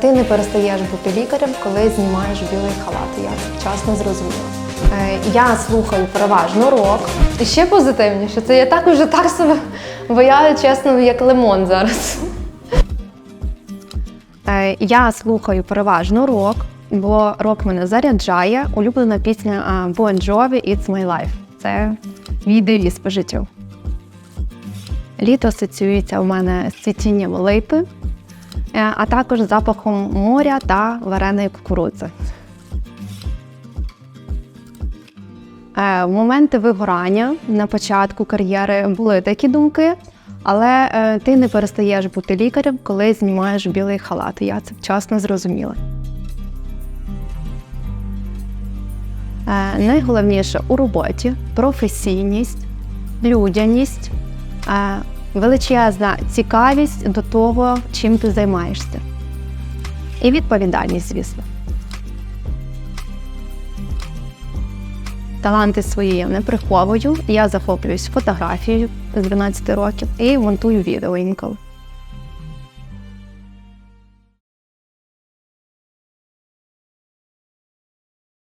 Ти не перестаєш бути лікарем, коли знімаєш білий халат. Я це вчасно зрозуміла. Е, Я слухаю переважно рок. І ще позитивніше, це я так уже так себе бояю, чесно, як лимон зараз. Е, Я слухаю переважно рок, бо рок мене заряджає. Улюблена пісня а, Bon Jovi «It's My Life». Це мій девіз по життю. Літо асоціюється у мене з цвітінням липи, е, а також запахом моря та вареної кукурудзи. Е, В моменти вигорання на початку кар'єри були такі думки, але е, ти не перестаєш бути лікарем, коли знімаєш білий халат. Я це вчасно зрозуміла. Е, Найголовніше у роботі професійність, людяність, е, величезна цікавість до того, чим ти займаєшся. І відповідальність, звісно. Таланти свої я не приховую. Я захоплююсь фотографією з 12 років і монтую відео інколи.